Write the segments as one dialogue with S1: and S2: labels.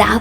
S1: จั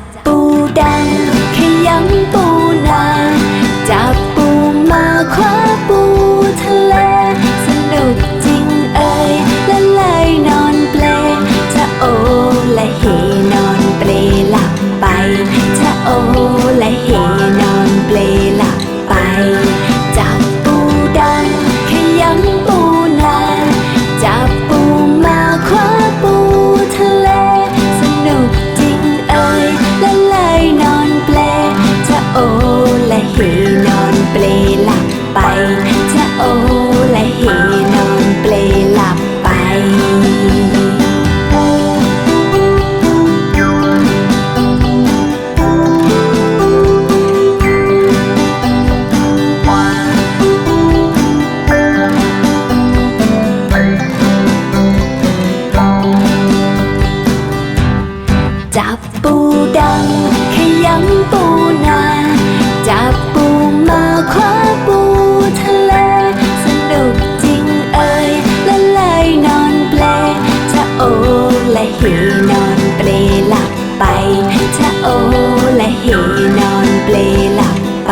S1: จับปูดังขยำปูนาจับปูมาคว้าปูทะเล สนุกจริงเอ่ยละลายนอนเปลจะโอละเฮนอนเปลหลับไปจะโอละเฮนอนเปลหลับไป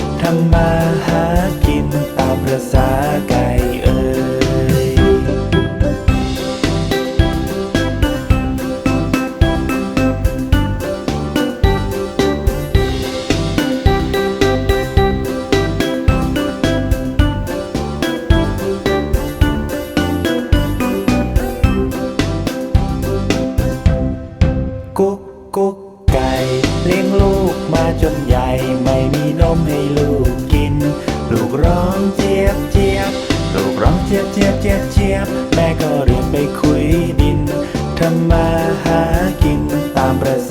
S2: ทำมาหากินตามประสากัน เจี๊ยบเจี๊ยบเจี๊ยบแม่ก็เรียนไปคุยดินทำมาหากินตามประส